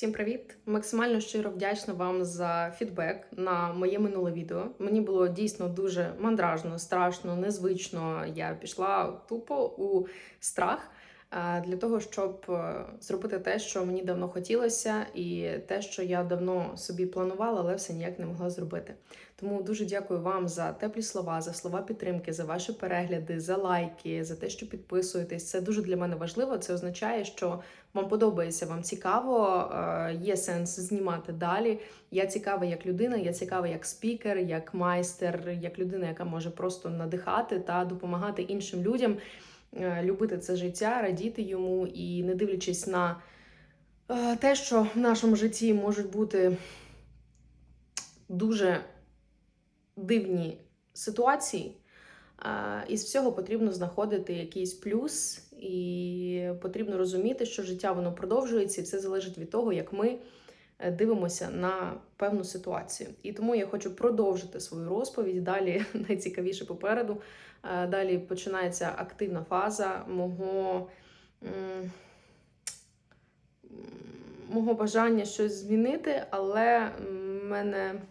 Всім привіт! Максимально щиро вдячна вам за фідбек на моє минуле відео. Мені було дійсно дуже мандражно, страшно, незвично. Я пішла тупо у страх для того, щоб е, зробити те, що мені давно хотілося, і те, що я давно собі планувала, але все ніяк не могла зробити. Тому дуже дякую вам за теплі слова, за слова підтримки, за ваші перегляди, за лайки, за те, що підписуєтесь. Це дуже для мене важливо. Це означає, що вам подобається, вам цікаво, е, є сенс знімати далі. Я цікава як людина, я цікава як спікер, як майстер, як людина, яка може просто надихати та допомагати іншим людям любити це життя, радіти йому і не дивлячись на е, те, що в нашому житті можуть бути дуже дивні ситуації. Із всього потрібно знаходити якийсь плюс, і потрібно розуміти, що життя воно продовжується, і все залежить від того, як ми е, дивимося на певну ситуацію. І тому я хочу продовжити свою розповідь. Далі найцікавіше попереду. Е, Далі починається активна фаза мого. Мого бажання щось змінити, але в мене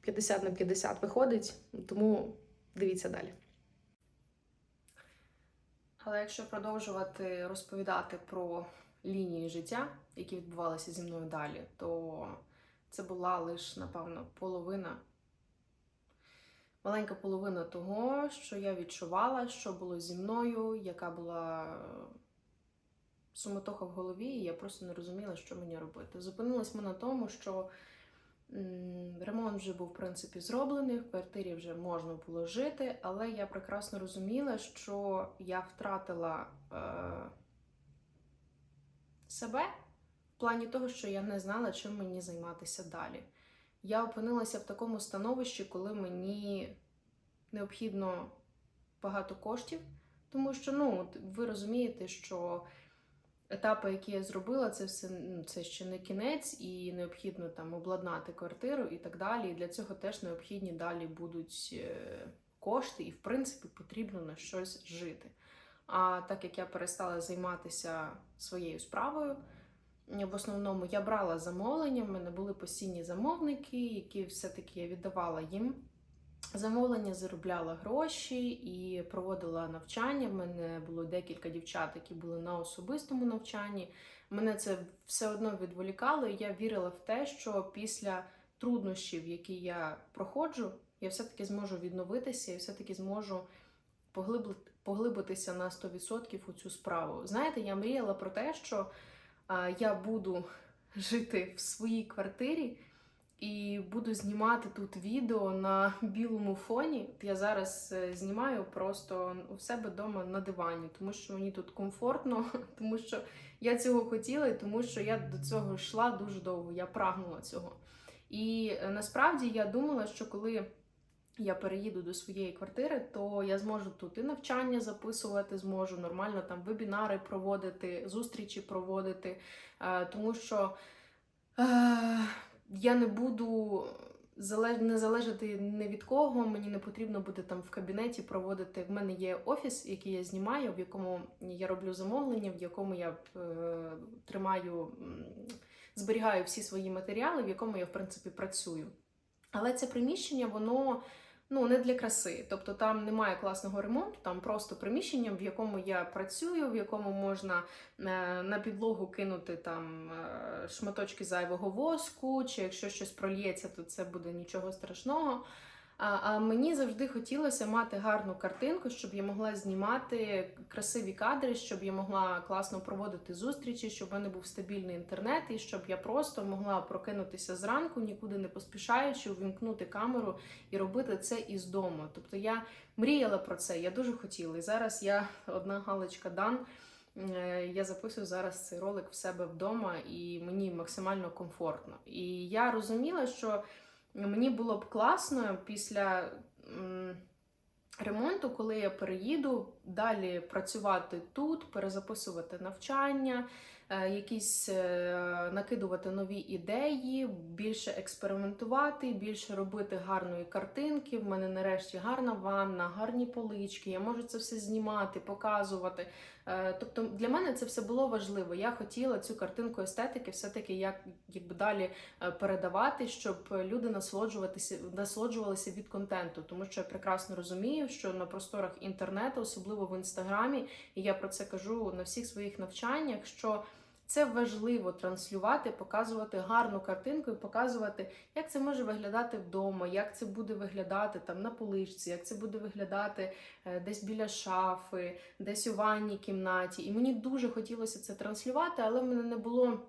50 на 50 виходить, тому дивіться далі. Але якщо продовжувати розповідати про лінії життя, які відбувалися зі мною далі, то це була лише, напевно, половина, маленька половина того, що я відчувала, що було зі мною, яка була суматоха в голові, і я просто не розуміла, що мені робити. Зупинилась ми на тому, що ремонт вже був в принципі зроблений, в квартирі вже можна було жити, але я прекрасно розуміла, що я втратила е, себе в плані того, що я не знала, чим мені займатися далі. Я опинилася в такому становищі, коли мені необхідно багато коштів, тому що ну, ви розумієте, що етапи, які я зробила, це все ну, це ще не кінець, і необхідно там обладнати квартиру і так далі. І для цього теж необхідні далі будуть е, кошти, і в принципі потрібно на щось жити. А так як я перестала займатися своєю справою, в основному я брала замовлення, в мене були постійні замовники, які все-таки я віддавала їм. Замовлення заробляла гроші і проводила навчання. В мене було декілька дівчат, які були на особистому навчанні. Мене це все одно відволікало, і я вірила в те, що після труднощів, які я проходжу, я все-таки зможу відновитися і все-таки зможу поглибитися на 100% у цю справу. Знаєте, я мріяла про те, що я буду жити в своїй квартирі. І буду знімати тут відео на білому фоні. Я зараз е, знімаю просто у себе вдома на дивані, тому що мені тут комфортно, тому що я цього хотіла, і тому що я до цього йшла дуже довго. Я прагнула цього. І е, насправді я думала, що коли я переїду до своєї квартири, то я зможу тут і навчання записувати, зможу нормально там вебінари проводити, зустрічі проводити, е, тому що. Я не буду не залежати не від кого, мені не потрібно буде там в кабінеті проводити. В мене є офіс, який я знімаю, в якому я роблю замовлення, в якому я е, тримаю, зберігаю всі свої матеріали, в якому я, в принципі, працюю. Але це приміщення, воно ну, не для краси. Тобто там немає класного ремонту, там просто приміщення, в якому я працюю, в якому можна е, на підлогу кинути там е, шматочки зайвого воску, чи якщо щось прольється, то це буде нічого страшного. А, мені завжди хотілося мати гарну картинку, щоб я могла знімати красиві кадри, щоб я могла класно проводити зустрічі, щоб в мене був стабільний інтернет, і щоб я просто могла прокинутися зранку, нікуди не поспішаючи, увімкнути камеру і робити це із дому. Тобто я мріяла про це, я дуже хотіла. І зараз я одна галочка дан. Е, Я записую зараз цей ролик в себе вдома, і мені максимально комфортно. І я розуміла, що. Мені було б класно після ремонту, коли я переїду, далі працювати тут, перезаписувати навчання, якісь е, накидувати нові ідеї, більше експериментувати, більше робити гарної картинки. В мене нарешті гарна ванна, гарні полички. Я можу це все знімати, показувати. Е, Тобто для мене це все було важливо. Я хотіла цю картинку естетики все-таки як якби далі е, передавати, щоб люди насолоджуватися насолоджувалися від контенту, тому що я прекрасно розумію, що на просторах інтернету, особливо в інстаграмі, і я про це кажу на всіх своїх навчаннях. що це важливо транслювати, показувати гарну картинку і показувати, як це може виглядати вдома, як це буде виглядати там на поличці, як це буде виглядати е, десь біля шафи, десь у ванній кімнаті. І мені дуже хотілося це транслювати, але в мене не було.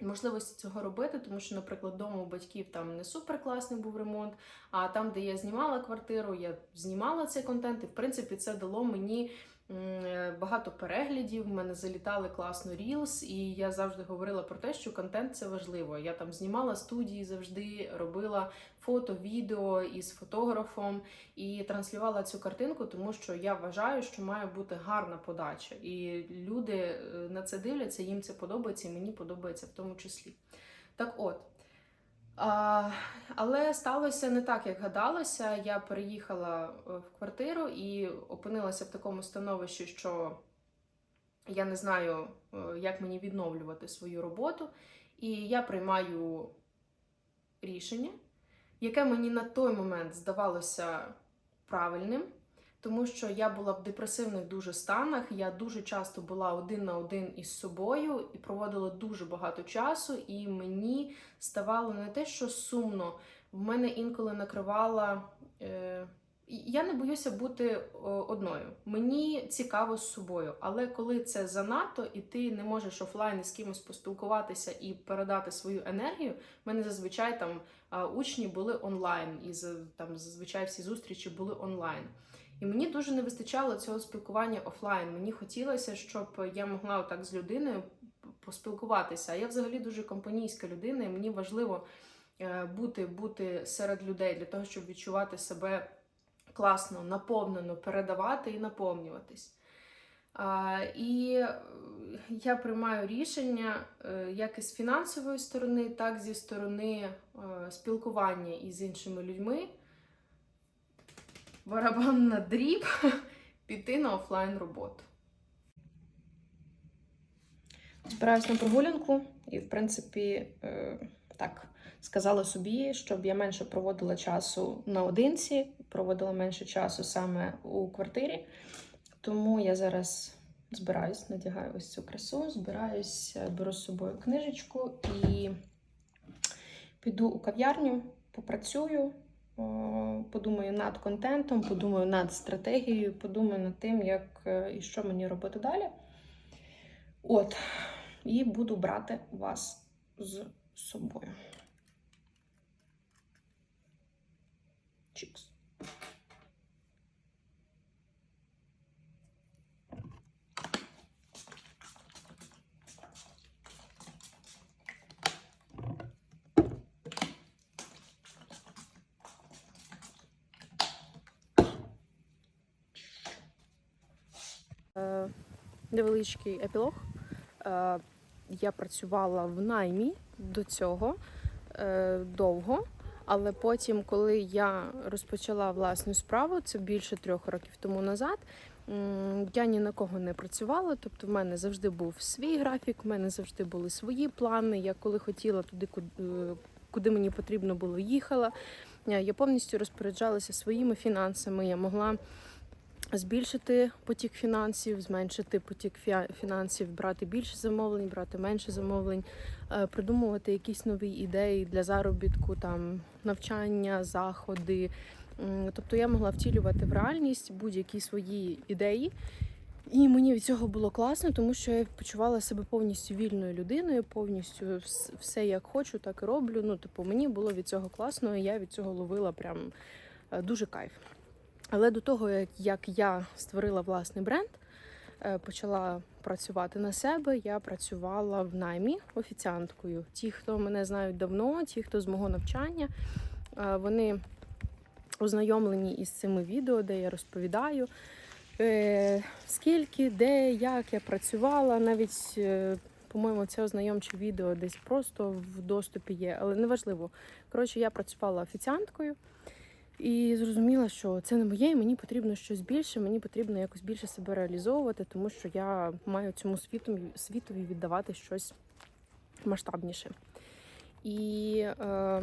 Можливості цього робити, тому що, наприклад, вдома у батьків там не супер класний був ремонт. А там, де я знімала квартиру, я знімала цей контент, і в принципі це дало мені багато переглядів. В мене залітали класно Reels, і я завжди говорила про те, що контент це важливо. Я там знімала студії завжди, робила фото, відео із фотографом і транслювала цю картинку, тому що я вважаю, що має бути гарна подача. І люди е, на це дивляться, їм це подобається, і мені подобається в тому числі. Так от. А, але сталося не так, як гадалося. Я переїхала е, в квартиру і опинилася в такому становищі, що я не знаю, е, як мені відновлювати свою роботу. І я приймаю рішення, яке мені на той момент здавалося правильним, тому що я була в депресивних дуже станах. Я дуже часто була один на один із собою і проводила дуже багато часу, і мені ставало не те, що сумно, в мене інколи накривала. Е, я не боюся бути одною. Мені цікаво з собою, але коли це занадто, і ти не можеш офлайн з кимось поспілкуватися і передати свою енергію, в мене зазвичай там учні були онлайн, і там зазвичай всі зустрічі були онлайн. І мені дуже не вистачало цього спілкування офлайн. Мені хотілося, щоб я могла отак з людиною поспілкуватися. А я взагалі дуже компанійська людина, і мені важливо е, бути, бути серед людей для того, щоб відчувати себе класно, наповнено, передавати і наповнюватись. А, і е, я приймаю рішення е, як із фінансової сторони, так і зі сторони спілкування із іншими людьми. Барабан на дріб, піти на офлайн роботу. Збираюсь на прогулянку, і, в принципі, е, так сказала собі, щоб я менше проводила часу наодинці, проводила менше часу саме у квартирі. Тому я зараз збираюсь, надягаю ось цю красу, збираюсь, е, беру з собою книжечку і піду у кав'ярню, попрацюю, подумаю над контентом, подумаю над стратегією, подумаю над тим, як е, і що мені робити далі. От, і буду брати вас з собою. Чікс. Невеличкий епілог. Е, Я працювала в наймі до цього е, довго, але потім, коли я розпочала власну справу, це більше трьох років тому назад. Я ні на кого не працювала, тобто в мене завжди був свій графік, в мене завжди були свої плани. Я коли хотіла туди, куди, мені потрібно було, їхала. Е, Я повністю розпоряджалася своїми фінансами. Я могла збільшити потік фінансів, зменшити потік фінансів, брати більше замовлень, брати менше замовлень, е, придумувати якісь нові ідеї для заробітку, там навчання, заходи. Тобто я могла втілювати в реальність будь-які свої ідеї. І мені від цього було класно, тому що я почувала себе повністю вільною людиною, повністю все як хочу, так і роблю. Ну, типу, мені було від цього класно, і я від цього ловила прям е, дуже кайф. Але до того, як, я створила власний бренд, е, почала працювати на себе, я працювала в наймі офіціанткою. Ті, хто мене знають давно, ті, хто з мого навчання, е, вони ознайомлені із цими відео, де я розповідаю, е, скільки, де, як я працювала. Навіть, по-моєму, це ознайомче відео десь просто в доступі є, але неважливо. Коротше, я працювала офіціанткою. І зрозуміла, що це не моє, і мені потрібно щось більше, мені потрібно якось більше себе реалізовувати, тому що я маю цьому світу, світові віддавати щось масштабніше. І е,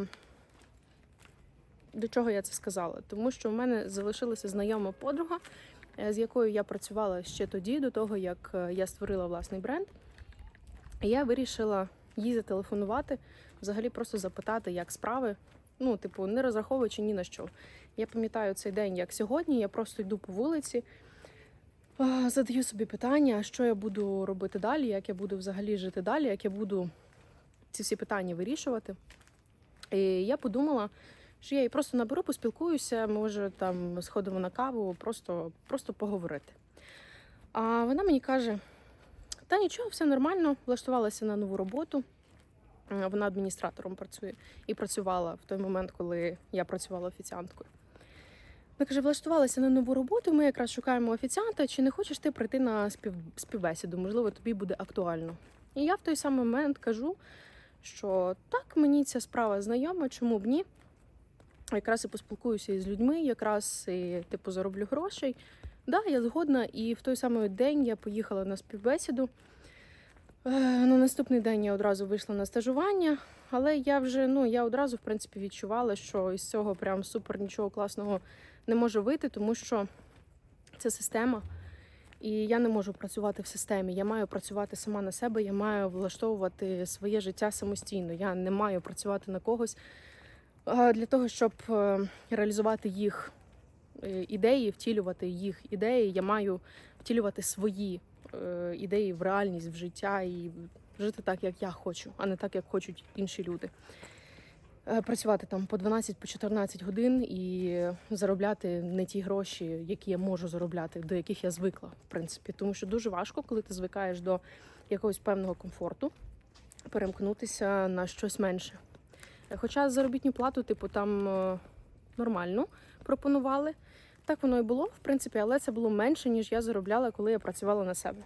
до чого я це сказала? Тому що в мене залишилася знайома подруга, е, з якою я працювала ще тоді, до того як е, я створила власний бренд. І я вирішила їй зателефонувати, взагалі просто запитати, як справи. Ну, типу, не розраховуючи ні на що. Я пам'ятаю цей день, як сьогодні. Я просто йду по вулиці, задаю собі питання, що я буду робити далі, як я буду взагалі жити далі, як я буду ці всі питання вирішувати. І я подумала, що я її просто наберу, поспілкуюся, може там сходимо на каву, просто, просто поговорити. А вона мені каже: та нічого, все нормально, влаштувалася на нову роботу. Вона адміністратором працює і працювала в той момент, коли я працювала офіціанткою. Вона каже, влаштувалася на нову роботу. Ми якраз шукаємо офіціанта. Чи не хочеш ти прийти на спів... співбесіду? Можливо, тобі буде актуально. І я в той самий момент кажу, що так, мені ця справа знайома, чому б ні. Якраз і поспілкуюся із людьми, якраз і типу зароблю грошей. Да, я згодна, і в той самий день я поїхала на співбесіду. Е, На наступний день я одразу вийшла на стажування, але я вже ну я одразу в принципі відчувала, що із цього прям супер нічого класного не може вийти, тому що це система, і я не можу працювати в системі. Я маю працювати сама на себе, я маю влаштовувати своє життя самостійно. Я не маю працювати на когось для того, щоб е, реалізувати їх е, ідеї, втілювати їх ідеї. Я маю втілювати свої ідеї в реальність, в життя і жити так, як я хочу, а не так, як хочуть інші люди. Е, Працювати там по 12 по 14 годин і заробляти не ті гроші, які я можу заробляти, до яких я звикла, в принципі. Тому що дуже важко, коли ти звикаєш до якогось певного комфорту, перемкнутися на щось менше. Е, Хоча заробітну плату, типу, там е, нормально пропонували. Так воно і було, в принципі, але це було менше, ніж я заробляла, коли я працювала на себе.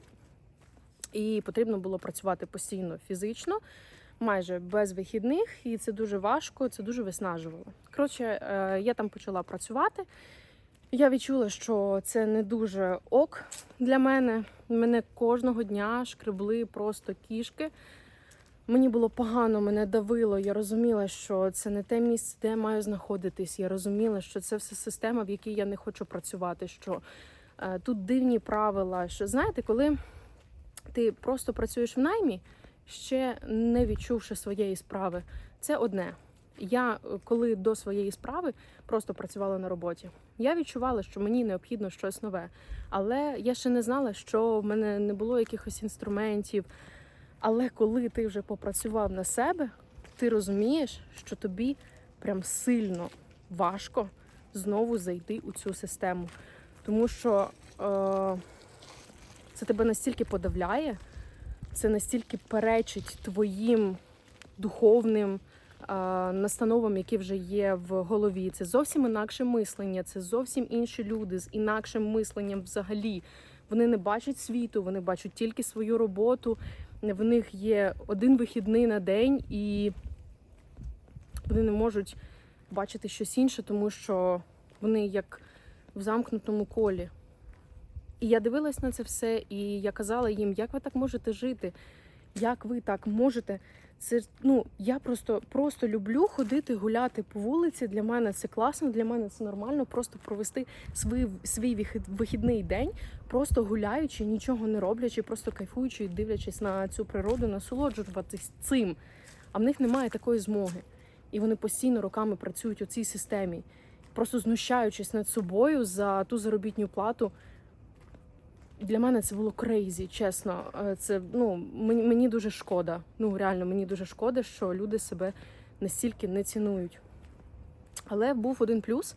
І потрібно було працювати постійно фізично, майже без вихідних, і це дуже важко, це дуже виснажувало. Коротше, е, я там почала працювати. Я відчула, що це не дуже ок для мене. Мене кожного дня шкребли просто кішки. Мені було погано, мене давило. Я розуміла, що це не те місце, де я маю знаходитись. Я розуміла, що це все система, в якій я не хочу працювати. Що е, тут дивні правила. Що знаєте, коли ти просто працюєш в наймі, ще не відчувши своєї справи, це одне. Я коли до своєї справи просто працювала на роботі, я відчувала, що мені необхідно щось нове. Але я ще не знала, що в мене не було якихось інструментів. Але коли ти вже попрацював на себе, ти розумієш, що тобі прям сильно важко знову зайти у цю систему. Тому що е, це тебе настільки подавляє, це настільки перечить твоїм духовним е, настановам, які вже є в голові. Це зовсім інакше мислення, це зовсім інші люди з інакшим мисленням взагалі. Вони не бачать світу, вони бачать тільки свою роботу. В них є один вихідний на день, і вони не можуть бачити щось інше, тому що вони як в замкнутому колі. І я дивилась на це все, і я казала їм, як ви так можете жити, як ви так можете. Це ну я просто просто люблю ходити гуляти по вулиці. Для мене це класно, для мене це нормально. Просто провести свій свій вихідний день, просто гуляючи, нічого не роблячи, просто кайфуючи і дивлячись на цю природу, насолоджуватись цим. А в них немає такої змоги. І вони постійно роками працюють у цій системі, просто знущаючись над собою за ту заробітню плату. Для мене це було крейзі, чесно. Е, Це ну мені, мені дуже шкода. Ну реально мені дуже шкода, що люди себе настільки не цінують. Але був один плюс.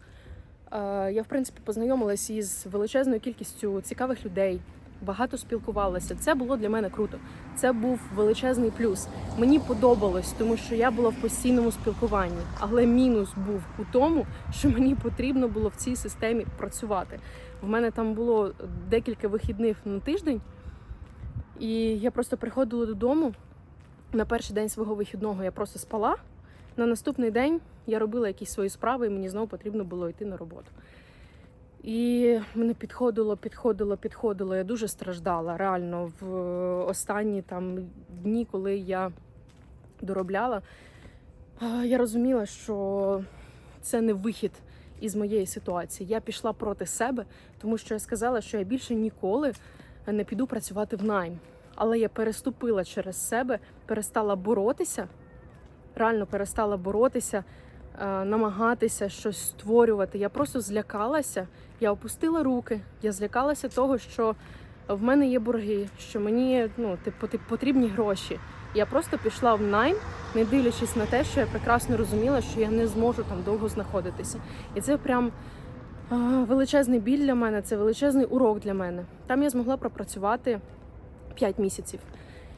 Е, Я, в принципі, познайомилась із величезною кількістю цікавих людей, багато спілкувалася. Це було для мене круто. Це був величезний плюс. Мені подобалось, тому що я була в постійному спілкуванні. Але мінус був у тому, що мені потрібно було в цій системі працювати. В мене там було декілька вихідних на тиждень, і я просто приходила додому на перший день свого вихідного. Я просто спала. на наступний день я робила якісь свої справи, і мені знову потрібно було йти на роботу. І мене підходило, підходило, підходило. Я дуже страждала реально в останні там дні, коли я доробляла. Я розуміла, що це не вихід із моєї ситуації. Я пішла проти себе, тому що я сказала, що я більше ніколи не піду працювати в найм. Але я переступила через себе, перестала боротися, реально перестала боротися, е, намагатися щось створювати. Я просто злякалася, я опустила руки, я злякалася того, що в мене є борги, що мені ну, потрібні гроші. Я просто пішла в найм, не дивлячись на те, що я прекрасно розуміла, що я не зможу там довго знаходитися. І це прям величезний біль для мене, це величезний урок для мене. Там я змогла пропрацювати 5 місяців.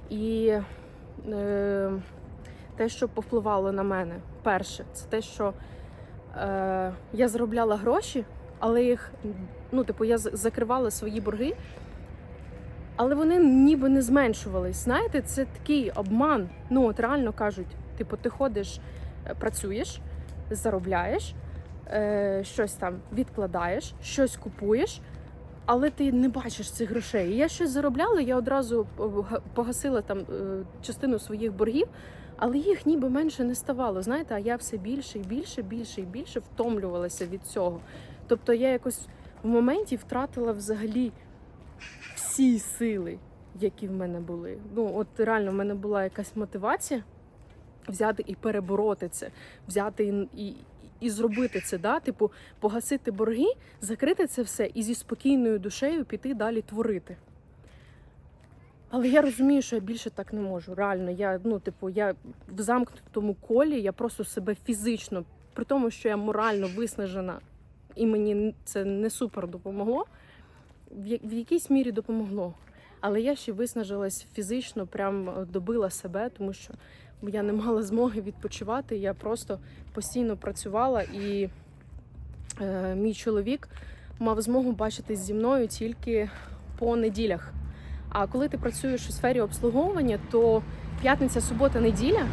І е, те, що повпливало на мене, перше, це те, що е, я заробляла гроші, але їх, ну, типу, я закривала свої борги, але вони ніби не зменшувались. Знаєте, це такий обман. Ну, от реально кажуть, типу, ти ходиш, е, працюєш, заробляєш, е, щось там відкладаєш, щось купуєш, але ти не бачиш цих грошей. Я щось заробляла, я одразу погасила там е, частину своїх боргів, але їх ніби менше не ставало. Знаєте, а я все більше і більше, більше і більше втомлювалася від цього. Тобто я якось в моменті втратила взагалі всі сили, які в мене були. Ну, от реально, в мене була якась мотивація взяти і перебороти це, взяти і, і, і зробити це, да? типу, погасити борги, закрити це все і зі спокійною душею піти далі творити. Але я розумію, що я більше так не можу. Реально, я, ну, типу, я в замкнутому колі, я просто себе фізично, при тому, що я морально виснажена, і мені це не супер допомогло. В якійсь мірі допомогло. Але я ще виснажилась фізично, прям е, добила себе, тому що я не мала змоги відпочивати. Я просто постійно працювала, і е, мій чоловік мав змогу бачитись зі мною тільки по неділях. А коли ти працюєш у сфері обслуговування, то п'ятниця, субота, неділя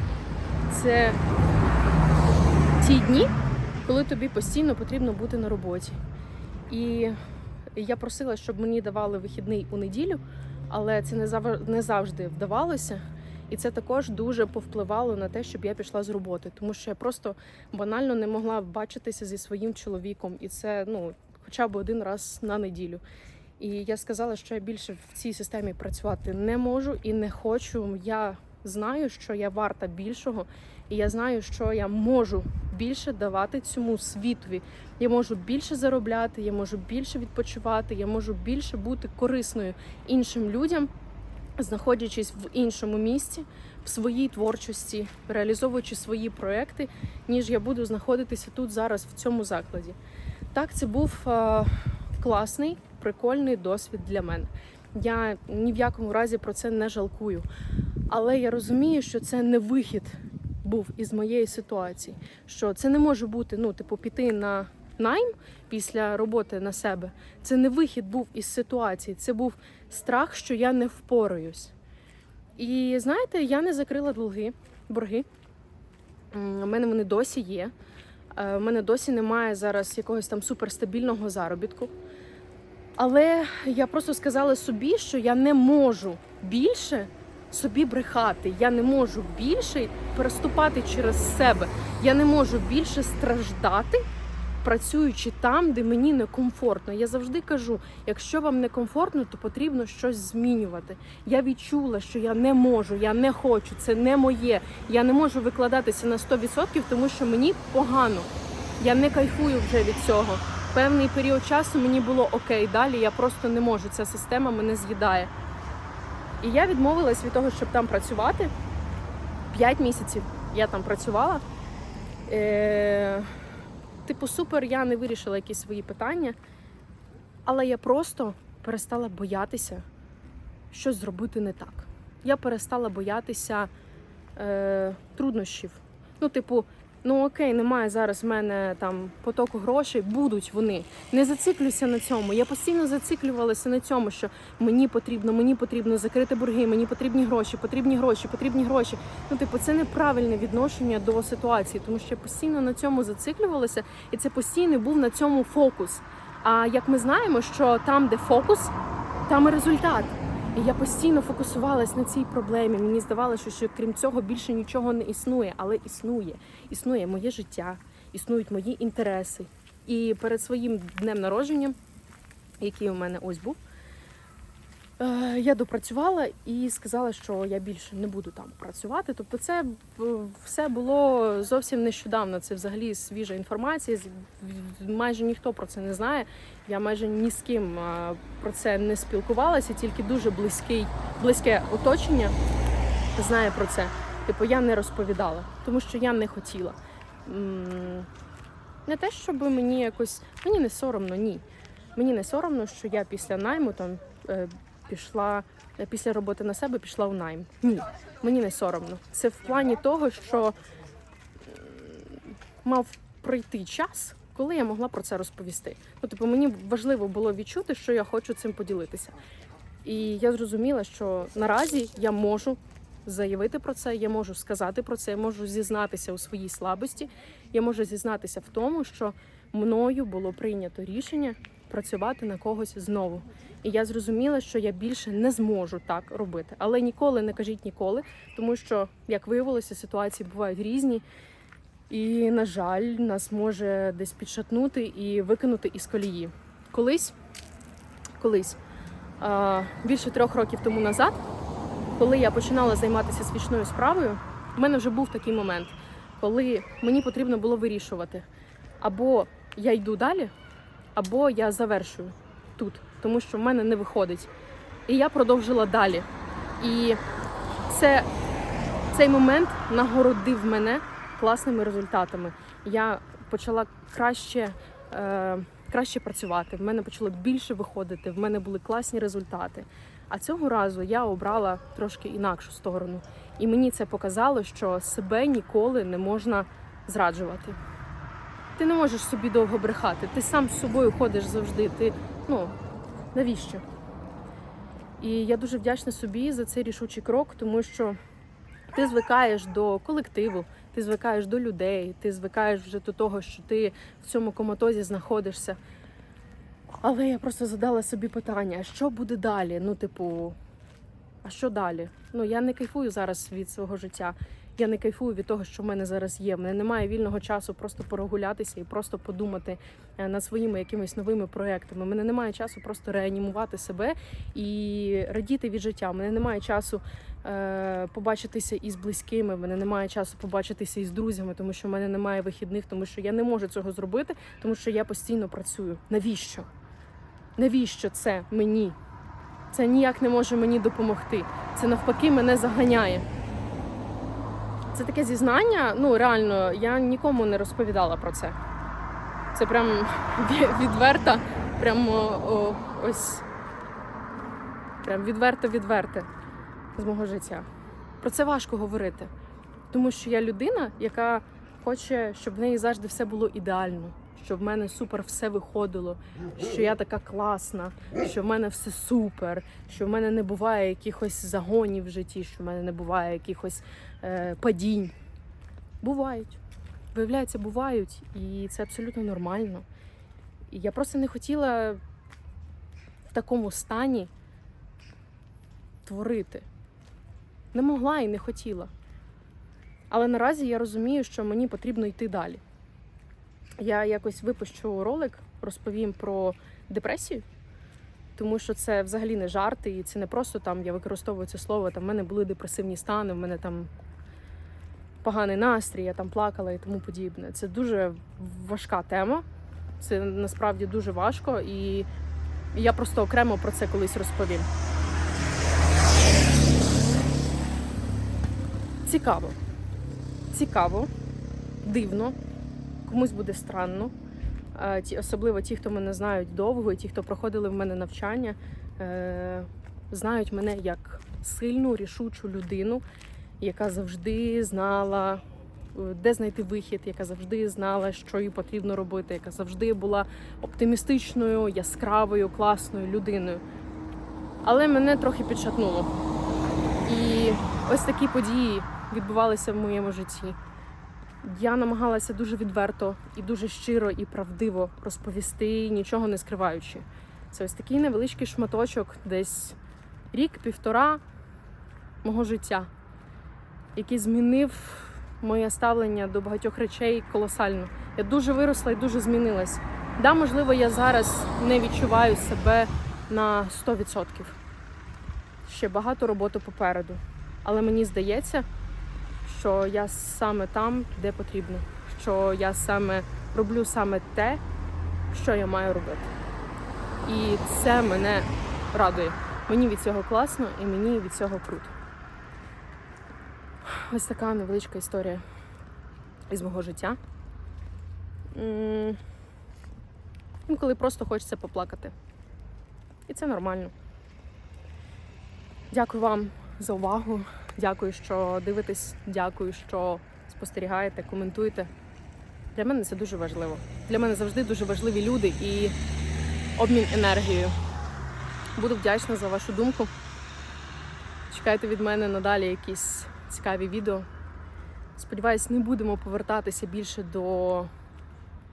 це ті дні, коли тобі постійно потрібно бути на роботі. І я просила, щоб мені давали вихідний у неділю, але це не не завжди вдавалося. І це також дуже повпливало на те, щоб я пішла з роботи, тому що я просто банально не могла бачитися зі своїм чоловіком, і це ну хоча б один раз на неділю. І я сказала, що я більше в цій системі працювати не можу і не хочу. Я знаю, що я варта більшого, і я знаю, що я можу більше давати цьому світові. Я можу більше заробляти, я можу більше відпочивати, я можу більше бути корисною іншим людям, знаходячись в іншому місці, в своїй творчості, реалізовуючи свої проекти, ніж я буду знаходитися тут зараз в цьому закладі. Так, це був е, класний, прикольний досвід для мене. Я ні в якому разі про це не жалкую. Але я розумію, що це не вихід був із моєї ситуації. Що це не може бути, ну, типу, піти на найм після роботи на себе. Це не вихід був із ситуації, це був страх, що я не впораюсь. І знаєте, я не закрила долги, борги. У мене вони досі є. Е, У мене досі немає зараз якогось там суперстабільного заробітку. Але я просто сказала собі, що я не можу більше собі брехати. Я не можу більше переступати через себе. Я не можу більше страждати, працюючи там, де мені некомфортно. Я завжди кажу: якщо вам некомфортно, то потрібно щось змінювати. Я відчула, що я не можу, я не хочу, це не моє. Я не можу викладатися на 100%, тому що мені погано. Я не кайфую вже від цього. Певний період часу мені було окей, далі я просто не можу. Ця система мене з'їдає. І я відмовилась від того, щоб там працювати. П'ять місяців я там працювала. Е, типу, супер, я не вирішила якісь свої питання, але я просто перестала боятися щось зробити не так. Я перестала боятися е, труднощів. Ну, типу, Ну окей, немає зараз в мене там потоку грошей, будуть вони. Не зациклюся на цьому. Я постійно зациклювалася на цьому, що мені потрібно, мені потрібно закрити борги, мені потрібні гроші, потрібні гроші, потрібні гроші. Ну, типу, це неправильне відношення до ситуації, тому що я постійно на цьому зациклювалася, і це постійно був на цьому фокус. А як ми знаємо, що там, де фокус, там і результат. І я постійно фокусувалась на цій проблемі. Мені здавалося, що крім цього більше нічого не існує, але існує. Існує моє життя, існують мої інтереси. І перед своїм днем народження, який у мене ось був, я допрацювала і сказала, що я більше не буду там працювати. Тобто, це е, все було зовсім нещодавно. Це взагалі свіжа інформація. Майже ніхто про це не знає. Я майже ні з ким е, про це не спілкувалася, тільки дуже близький, близьке оточення знає про це. Типу, я не розповідала, тому що я не хотіла. Не те, щоб мені якось. Мені не соромно, ні. Мені не соромно, що я після найму там е, пішла, е, після роботи на себе пішла в найм. Ні, мені не соромно. Це в плані того, що мав пройти час, коли я могла про це розповісти. Ну, типу, мені важливо було відчути, що я хочу цим поділитися. І я зрозуміла, що наразі я можу заявити про це, я можу сказати про це, я можу зізнатися у своїй слабості, я можу зізнатися в тому, що мною було прийнято рішення працювати на когось знову. І я зрозуміла, що я більше не зможу так робити. Але ніколи не кажіть ніколи, тому що, як виявилося, ситуації бувають різні. І, на жаль, нас може десь підшатнути і викинути із колії. Колись, колись, більше трьох років тому назад, коли я починала займатися свічною справою, в мене вже був такий момент, коли мені потрібно було вирішувати, або я йду далі, або я завершую тут, тому що в мене не виходить. І я продовжила далі. І це, цей момент нагородив мене класними результатами. Я почала краще, е, краще працювати. В мене почало більше виходити. В мене були класні результати. А цього разу я обрала трошки інакшу сторону. І мені це показало, що себе ніколи не можна зраджувати. Ти не можеш собі довго брехати. Ти сам з собою ходиш завжди. Ти ну навіщо? І я дуже вдячна собі за цей рішучий крок, тому що ти звикаєш до колективу, ти звикаєш до людей, ти звикаєш вже до того, що ти в цьому коматозі знаходишся. Але я просто задала собі питання: що буде далі? Ну, типу, а що далі? Ну, я не кайфую зараз від свого життя. Я не кайфую від того, що в мене зараз є. В мене немає вільного часу просто прогулятися і просто подумати е, над своїми якимись новими проектами. У мене немає часу просто реанімувати себе і радіти від життя. У мене немає часу е, побачитися із близькими. В мене немає часу побачитися із друзями, тому що в мене немає вихідних, тому що я не можу цього зробити, тому що я постійно працюю. Навіщо? Навіщо це мені? Це ніяк не може мені допомогти. Це навпаки мене заганяє. Це таке зізнання. Ну реально, я нікому не розповідала про це. Це прям ві- відверта, прям о, ось прям відверто-відверте з мого життя. Про це важко говорити, тому що я людина, яка хоче, щоб в неї завжди все було ідеально, щоб в мене супер все виходило, що я така класна, що в мене все супер, що в мене не буває якихось загонів в житті, що в мене не буває якихось падінь. Бувають. Виявляється, бувають, і це абсолютно нормально. І я просто не хотіла в такому стані творити. Не могла і не хотіла. Але наразі я розумію, що мені потрібно йти далі. Я якось випущу ролик, розповім про депресію, тому що це взагалі не жарти, і це не просто там я використовую це слово. Там в мене були депресивні стани, в мене там поганий настрій, я там плакала і тому подібне. Це дуже важка тема. Це насправді дуже важко, і я просто окремо про це колись розповім. Цікаво. Цікаво, дивно, комусь буде странно. Е, особливо ті, хто мене знають довго, і ті, хто проходили в мене навчання, е, знають мене як сильну, рішучу людину, яка завжди знала, де знайти вихід, яка завжди знала, що їй потрібно робити, яка завжди була оптимістичною, яскравою, класною людиною. Але мене трохи підшатнуло. І ось такі події відбувалися в моєму житті. Я намагалася дуже відверто і дуже щиро і правдиво розповісти, нічого не скриваючи. Це ось такий невеличкий шматочок, десь рік-півтора мого життя, який змінив моє ставлення до багатьох речей колосально. Я дуже виросла і дуже змінилась. Да, можливо, я зараз не відчуваю себе на 100%. Ще багато роботи попереду. Але мені здається, що я саме там, де потрібно, що я саме роблю саме те, що я маю робити. І це мене радує. Мені від цього класно і мені від цього круто. Ось така невеличка історія із мого життя. Інколи просто хочеться поплакати. І це нормально. Дякую вам за увагу. Дякую, що дивитесь. Дякую, що спостерігаєте, коментуєте. Для мене це дуже важливо. Для мене завжди дуже важливі люди і обмін енергією. Буду вдячна за вашу думку. Чекайте від мене надалі якісь цікаві відео. Сподіваюсь, не будемо повертатися більше до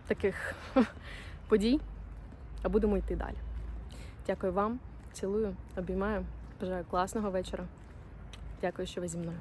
таких подій, а будемо йти далі. Дякую вам, цілую, обіймаю. Бажаю класного вечора. Дякую, що ви зі мною.